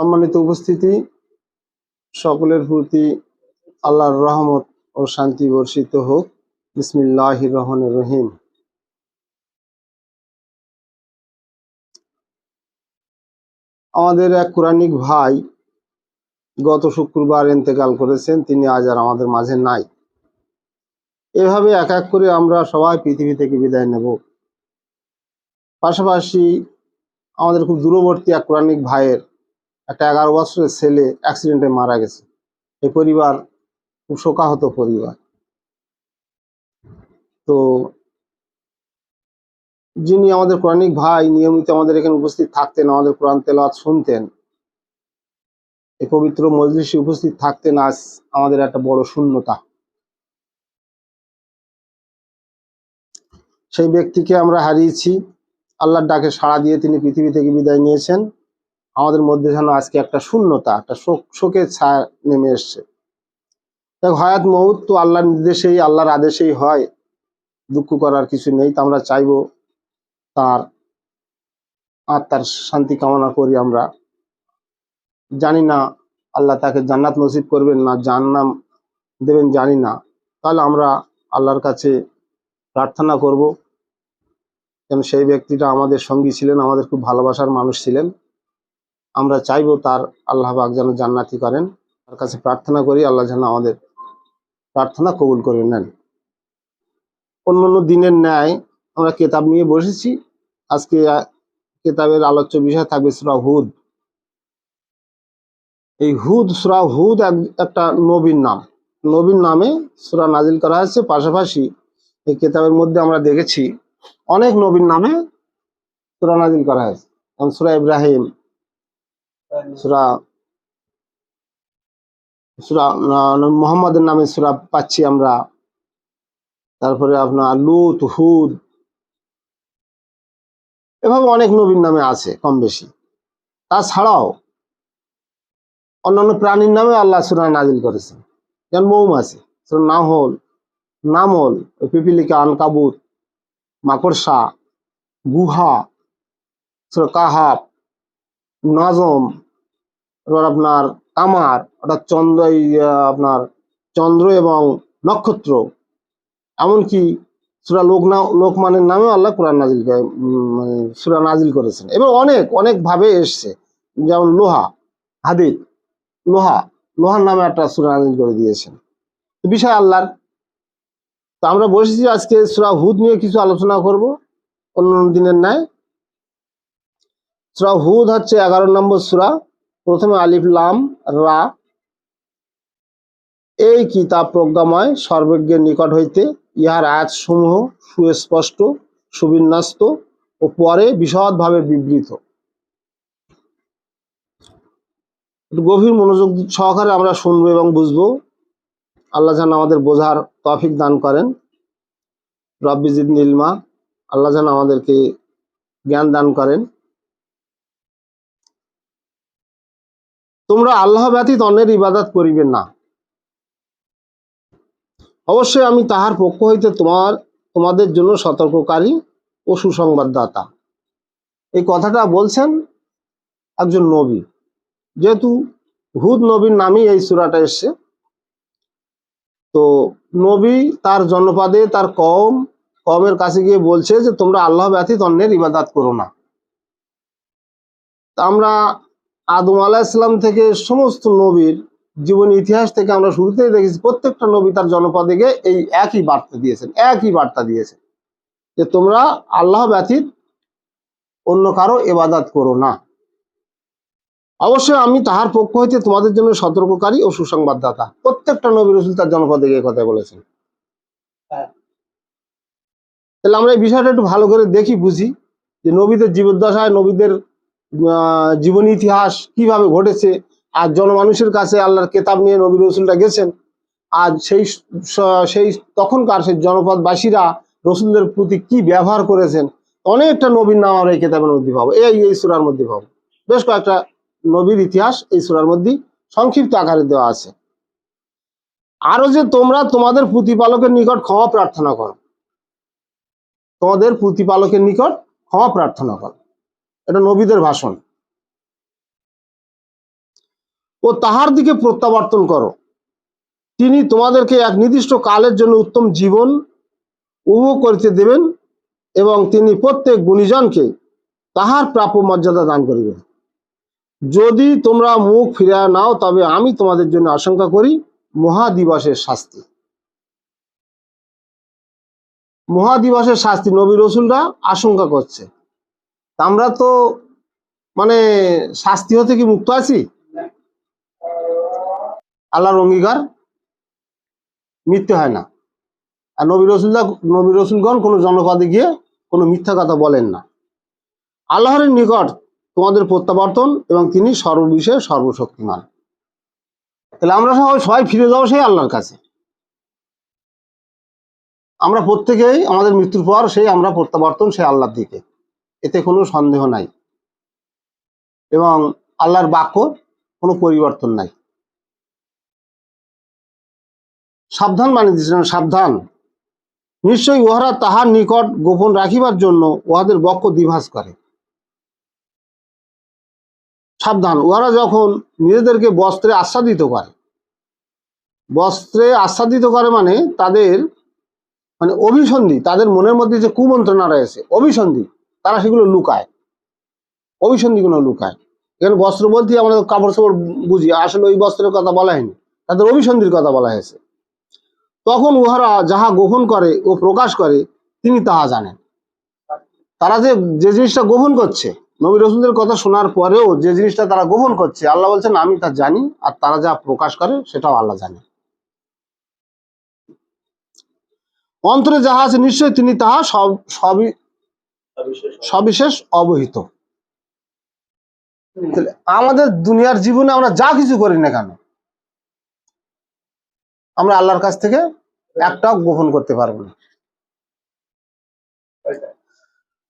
সম্মানিত উপস্থিতি, সকলের প্রতি আল্লাহর রহমত ও শান্তি বর্ষিত হোক। বিসমিল্লাহ রহমান রহিম। আমাদের এক কোরআনিক ভাই গত শুক্রবার ইন্তেকাল করেছেন, তিনি আজ আর আমাদের মাঝে নাই। এভাবে এক এক করে আমরা সবাই পৃথিবী থেকে বিদায় নেব। পাশাপাশি আমাদের খুব দূরবর্তী এক কোরআনিক ভাইয়ের একটা এগারো বছরের ছেলে অ্যাক্সিডেন্টে মারা গেছে। এই পরিবার খুব শোকাহত পরিবার। তো যিনি আমাদের কোরআনিক ভাই, নিয়মিত আমাদের এখানে উপস্থিত থাকতেন, আমাদের কোরআন তেলাওয়াত শুনতেন এই পবিত্র মজলিসে উপস্থিত থাকতেন, আজ আমাদের একটা বড় শূন্যতা। সেই ব্যক্তিকে আমরা হারিয়েছি। আল্লাহর ডাকে সাড়া দিয়ে তিনি পৃথিবী থেকে বিদায় নিয়েছেন। আমাদের মধ্যে যেন আজকে একটা শূন্যতা, একটা শোক, শোকের ছায়া নেমে এসছে। দেখ, হায়াত মহুত তো আল্লাহর নির্দেশেই, আল্লাহর আদেশেই হয়। দুঃখ করার কিছু নেই, তা আমরা চাইব তার আত্মার শান্তি কামনা করি আমরা। জানি না আল্লাহ তাকে জান্নাত নসিব করবেন না জান্নাম দেবেন জানি না। তাহলে আমরা আল্লাহর কাছে প্রার্থনা করব যেন সেই ব্যক্তিটা আমাদের সঙ্গী ছিলেন, আমাদের খুব ভালোবাসার মানুষ ছিলেন। আমরা চাইব তার আল্লাহ পাক যেন জান্নাতি করেন। তার কাছে প্রার্থনা করি, আল্লাহ যেন আমাদের প্রার্থনা কবুল করে নেন। অন্যান্য দিনের ন্যায় আমরা কেতাব নিয়ে বসেছি। আজকে কেতাবের আলোচ্য বিষয় থাকবে সুরা হুদ। এই হুদ, সুরা হুদ এক- একটা নবীন নাম। নবীন নামে সুরা নাজিল করা হয়েছে। পাশাপাশি এই কেতাবের মধ্যে আমরা দেখেছি অনেক নবীন নামে সুরা নাজিল করা হয়েছে। যেমন সুরা ইব্রাহিম সুরা সুরা মোহাম্মদের নামে সুরা পাচ্ছি আমরা। তারপরে আপনার লুত, হুদ। এভাবে অনেক নবীন নামে আছে, কম বেশি। তাছাড়াও অন্যান্য প্রাণীর নামে আল্লাহ সুরা নাজিল করেছেন। যেমন মৌমাছি, সুরা নাহল, নামল পিপিলিকা, আনকাবুত, মাকড়সা, গুহা, সুরা কাহাব, নাজম এবার আপনার কামার, অর্থাৎ চন্দ্র আপনার চন্দ্র এবং নক্ষত্র। এমনকি সুরা লোকনা লোকমানের নামেও আল্লাহ কোরআন নাজিল মানে সুরা নাজিল করেছেন। এবং অনেক অনেক ভাবে এসছে। যেমন লোহা, হাদিদ, লোহা, লোহার নামে একটা সুরা নাজিল করে দিয়েছেন। বিষয় আল্লাহর, তো আমরা বসেছি আজকে সুরা হুদ নিয়ে কিছু আলোচনা করব অন্য দিনের ন্যায়। সুরা হুদ হচ্ছে এগারো নম্বর সুরা। প্রথমে আলিফ, লাম, রা। এই কিতাব প্রজ্ঞাময়, সর্বজ্ঞের নিকট হইতে ইহার আয়াত সমূহ সুস্পষ্ট, সুবিন্যস্ত ও পরে বিশদভাবে বিবৃত। গভীর মনোযোগ সহকারে আমরা শুনব এবং বুঝব। আল্লাহ যেন আমাদের বোঝার তফিক দান করেন। রব্বিজিদ নীলমা আল্লাহ যেন আমাদেরকে জ্ঞান দান করেন। তোমরা আল্লাহ ব্যতীত অন্যের ইবাদত করিবে না। অবশ্যই আমি তাহার পক্ষ হইতে তোমার, তোমাদের জন্য সতর্ককারী ও সুসংবাদদাতা। এই কথাটা বলছেন একজন নবী। যেহেতু হুদ নবীর নামই এই সুরাটা এসছে, তো নবী তার জনপদে, তার কম কমের কাছে গিয়ে বলছে যে, তোমরা আল্লাহ ব্যতীত অন্যের ইবাদত করো না। আমরা আদম আলাহ ইসলাম থেকে সমস্ত নবীর জীবন ইতিহাস থেকে আমরা শুরুতেই দেখেছি প্রত্যেকটা নবী তার জনপদে গিয়ে এই একই বার্তা দিয়েছেন একই বার্তা দিয়েছেন যে তোমরা আল্লাহ ব্যতীত অন্য কারও এবাদাত করো না। অবশ্যই আমি তাহার পক্ষ হইতে তোমাদের জন্য সতর্ককারী ও সুসংবাদদাতা। প্রত্যেকটা নবী রসুল তার জনপদে গিয়ে কথা বলেছেন। তাহলে আমরা এই বিষয়টা একটু ভালো করে দেখি বুঝি যে নবীদের জীবদ্দশায় নবীদের জীবন ইতিহাস কীভাবে ঘটেছে? আর জনমানুষের কাছে আল্লাহর কেতাব নিয়ে নবী রসুলটা গেছেন। আজ সেই সেই তখনকার সেই জনপদবাসীরা রসুলদের প্রতি কি ব্যবহার করেছেন? অনেকটা নবীর নাম আমরা এই কেতাবের মধ্যে পাবো। এই এই সুরার মধ্যে পাবো। বেশ কয়েকটা নবীর ইতিহাস এই সুরার মধ্যে সংক্ষিপ্ত আকারে দেওয়া আছে। আরও যে তোমরা তোমাদের প্রতিপালকের নিকট ক্ষমা প্রার্থনা করো। তোমাদের প্রতিপালকের নিকট ক্ষমা প্রার্থনা করো। এটা নবীদের ভাষণ। ও তাহার দিকে প্রত্যাবর্তন করো। তিনি তোমাদেরকে এক নির্দিষ্ট কালের জন্য উত্তম জীবন উপভোগ করিতে দেবেন এবং তিনি প্রত্যেক গুণীজনকে তাহার প্রাপ্য মর্যাদা দান করিবেন। যদি তোমরা মুখ ফিরিয়ে নাও, তবে আমি তোমাদের জন্য আশঙ্কা করি, মহাদিবসের শাস্তি। মহাদিবসের শাস্তি নবী রসুলরা আশঙ্কা করছে। তা আমরা তো মানে শাস্তি হতে কি মুক্ত আছি? আল্লাহর অঙ্গীকার মিথ্যে হয় না। আর নবী রসুল্লাহ নবী রসুলগণ কোনো জনপদে গিয়ে কোনো মিথ্যা কথা বলেন না। আল্লাহর নিকট তোমাদের প্রত্যাবর্তন এবং তিনি সর্ববিষয়ে সর্বশক্তিমান। তাহলে আমরা সবাই সবাই ফিরে যাব সেই আল্লাহর কাছে। আমরা প্রত্যেকেই আমাদের মৃত্যুর পর সেই আমরা প্রত্যাবর্তন সেই আল্লাহর দিকে। এতে কোনো সন্দেহ নাই। এবং আল্লাহর বাক্য কোনো পরিবর্তন নাই। সাবধান মানে দিয়েছিলেন সাবধান। নিশ্চয়ই উহারা তাহার নিকট গোপন রাখিবার জন্য উহাদের বক্ষ দ্বিভাস করে। সাবধান, উহারা যখন নিজেদেরকে বস্ত্রে আচ্ছাদিত করে। বস্ত্রে আচ্ছাদিত করে মানে তাদের মানে অভিসন্ধি, তাদের মনের মধ্যে যে কুমন্ত্রণা রয়েছে, অভিসন্ধি। তারা সেগুলো লুকায়। অভিসন্ধিগুলো লুকায়। এখানে বস্ত্র বলতে আমরা কাপড় চোপড় বুঝি, আসলে ওই বস্ত্রের কথা বলা হয়নি। তাদের অভিসন্ধির কথা বলা হয়েছে। তখন উহারা যাহা গোপন করে ও প্রকাশ করে, তিনি তাহা জানেন। তারা যে যে জিনিসটা গোপন করছে, নবী রসুলদের কথা শোনার পরেও যে জিনিসটা তারা গোপন করছে, আল্লাহ বলছেন, আমি তা জানি, আর তারা যা প্রকাশ করে, সেটাও আল্লাহ জানে। অন্তরে যাহা আছে, নিশ্চয়ই তিনি তাহা সব, সবই সবিশেষ অবহিত। আমাদের দুনিয়ার জীবনে আমরা যা কিছু করি না কেন, আমরা আল্লাহর কাছ থেকে একটাও গোপন করতে পারব না।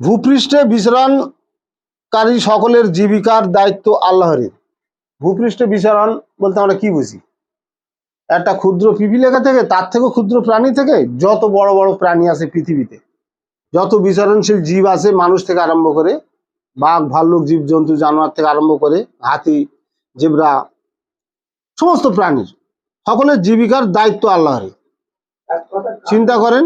ভূপৃষ্ঠে বিচরণকারী সকলের জীবিকার দায়িত্ব আল্লাহরই। ভূপৃষ্ঠে বিচরণ বলতে আমরা কি বুঝি? একটা ক্ষুদ্র পিপিলেখা থেকে, তার থেকেও ক্ষুদ্র প্রাণী থেকে যত বড় বড় প্রাণী আছে পৃথিবীতে যত বিচরণশীল জীব আছে মানুষ থেকে আরম্ভ করে বাঘ, ভাল্লুক, জীবজন্তু, জানোয়ার থেকে আরম্ভ করে হাতি, জেব্রা, সমস্ত প্রাণীর সকলের জীবিকার দায়িত্ব আল্লাহরই। চিন্তা করেন,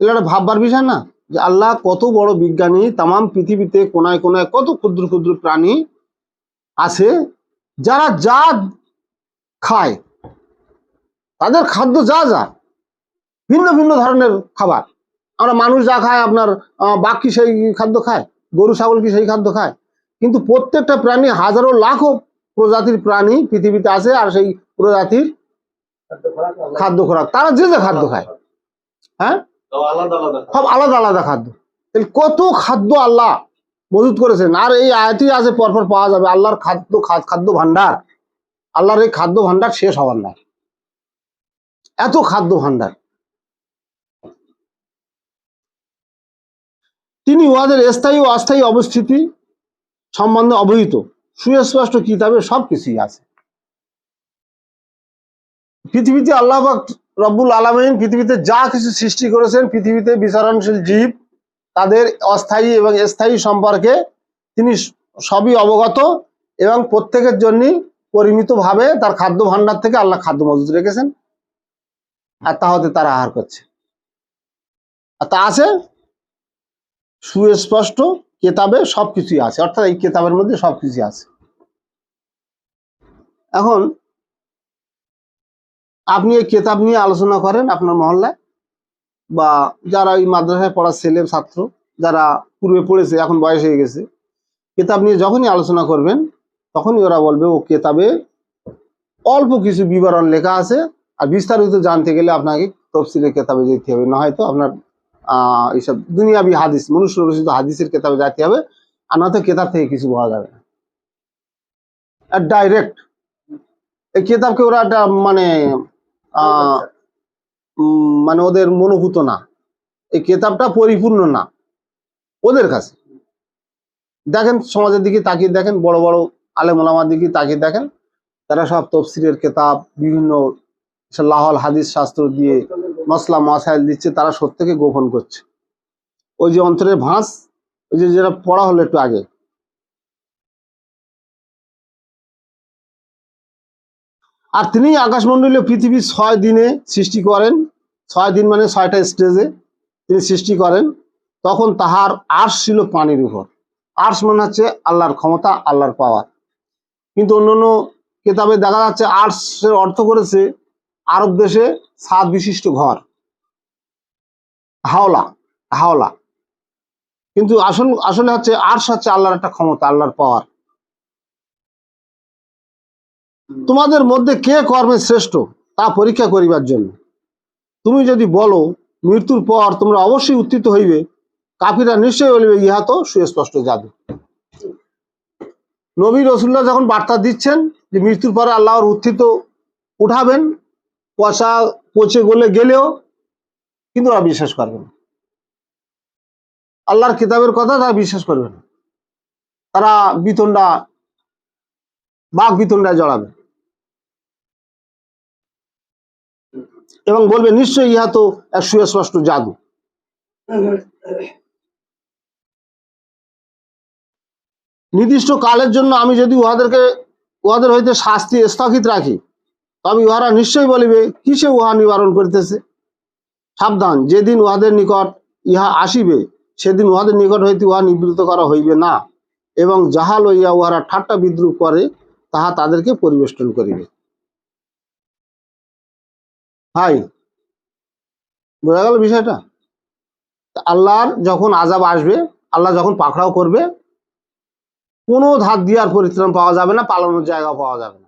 এটা ভাববার বিষয় না যে আল্লাহ কত বড় বিজ্ঞানী, তামাম পৃথিবীতে কোনায় কোনায় কত ক্ষুদ্র ক্ষুদ্র প্রাণী আছে যারা যা খায়, তাদের খাদ্য যা যা, ভিন্ন ভিন্ন ধরনের খাবার। আমরা মানুষ যা খায় আপনার বাঘ কি সেই খাদ্য খায়? গরু, ছাগল কি সেই খাদ্য খায়? কিন্তু প্রত্যেকটা প্রাণী হাজারো লাখো প্রজাতির প্রাণী পৃথিবীতে আছে আর সেই প্রজাতির খাদ্য খোরাক। তারা যে যে খাদ্য খায়। হ্যাঁ? সব আলাদা আলাদা খাদ্য। কত খাদ্য আল্লাহ মজুত করেছেন? আর এই আয়াতই আছে, পরপর পাওয়া যাবে। আল্লাহর খাদ্য খাদ্য ভান্ডার আল্লাহর এই খাদ্য ভান্ডার শেষ হওয়ার না এত খাদ্য ভান্ডার তিনি উহাদের স্থায়ী ও অস্থায়ী অবস্থিতি সম্বন্ধে অবহিত। সুস্পষ্ট কিতাবে সব কিছুই আছে। পৃথিবীতে আল্লাহ রব্বুল আলমিন পৃথিবীতে যা কিছু সৃষ্টি করেছেন, পৃথিবীতে বিচারণশীল জীব, তাদের অস্থায়ী এবং স্থায়ী সম্পর্কে তিনি সবই অবগত এবং প্রত্যেকের জন্য পরিমিতভাবে তার খাদ্য ভান্ডার থেকে আল্লাহ খাদ্য মজুদ রেখেছেন। আর তা হতে তারা আহার করছে। আর তা আছে? সুস্পষ্ট কেতাবে সবকিছুই আছে। অর্থাৎ এই কেতাবের মধ্যে সবকিছুই আছে। এখন আপনি এই কেতাব নিয়ে আলোচনা করেন আপনার মহল্লায়, বা যারা ওই মাদ্রাসায় পড়া ছেলে, ছাত্র, যারা পূর্বে পড়েছে, এখন বয়স হয়ে গেছে, কেতাব নিয়ে যখনই আলোচনা করবেন, তখনই ওরা বলবে, ও কেতাবে অল্প কিছু বিবরণ লেখা আছে, আর বিস্তারিত জানতে গেলে আপনাকে তফসিলের কেতাবে যেতে হবে। না হয়তো আপনার এইসব দুনিয়াবি হাদিস মনুষ্য রচিত হাদিসের কেতাবে যেতে হবে আর নয়তো কেতাব থেকে কিছু বলা যাবে না। ডাইরেক্ট এই কেতাবকে ওরা একটা মানে আহ, মানে ওদের মনোভূত না। এই কেতাবটা পরিপূর্ণ না ওদের কাছে। দেখেন সমাজের দিকে তাকিয়ে দেখেন বড় বড় আলেম ওলামার দিকে তাকিয়ে দেখেন তারা সব তফসিরের কেতাব বিভিন্ন লাহল হাদিস শাস্ত্র দিয়ে মশলা মশাইল দিচ্ছে, তারা সত্যকে গোপন করছে। ওই যে অন্তরের ভাঁজ, ওই যে যেটা পড়া হলো একটু আগে। আর তিনি আকাশমণ্ডলীয় পৃথিবী ছয় দিনে সৃষ্টি করেন। ছয় দিন মানে ছয়টা স্টেজে তিনি সৃষ্টি করেন। তখন তাহার আর্শ ছিল পানির উপর। আর্শ মানে হচ্ছে আল্লাহর ক্ষমতা, আল্লাহর পাওয়ার। কিন্তু অন্য অন্য কেতাবে দেখা যাচ্ছে আর্টসের অর্থ করেছে আরব দেশে সাত বিশিষ্ট ঘর। হাওলা হাওলা। কিন্তু আসল, আসলে হচ্ছে আর্টস হচ্ছে আল্লাহর একটা ক্ষমতা, আল্লাহর পাওয়ার। তোমাদের মধ্যে কে কর্মে শ্রেষ্ঠ তা পরীক্ষা করিবার জন্য? তুমি যদি বলো, মৃত্যুর পর তোমরা অবশ্যই উত্থিত হইবে কাফিরা নিশ্চয়ই বলিবে, ইহা তো সুস্পষ্ট জাদু। নবী রসুল্লাহ যখন বার্তা দিচ্ছেন যে মৃত্যুর পরে আল্লাহর উত্থিত উঠাবেন পয়সা পচে গলে গেলেও কিন্তু ওরা বিশ্বাস করবে না। আল্লাহর কিতাবের কথা তারা বিশ্বাস করবে না। তারা বিতণ্ডা, বাঘ বিতণ্ডায় জড়াবে। এবং বলবে, নিশ্চয়ই ইহা তো এক সুস্পষ্ট জাদু। নির্দিষ্ট কালের জন্য আমি যদি উহাদেরকে, উহাদের হইতে শাস্তি স্থগিত রাখি তবে উহারা নিশ্চয়ই বলিবে, কিসে উহা নিবারণ করিতেছে? সাবধান, যেদিন উহাদের নিকট ইহা আসিবে, সেদিন উহাদের নিকট হইতে উহা নিবৃত্ত করা হইবে না, এবং যাহা লইয়া উহারা ঠাট্টা বিদ্রুপ করে, তাহা তাদেরকে পরিবেষ্টন করিবে। হাই বোঝা গেল বিষয়টা? আল্লাহর যখন আজাব আসবে, আল্লাহ যখন পাকড়াও করবে, কোনো ধার দিয়ে আর পরিত্রাণ পাওয়া যাবে না, পালানোর জায়গা পাওয়া যাবে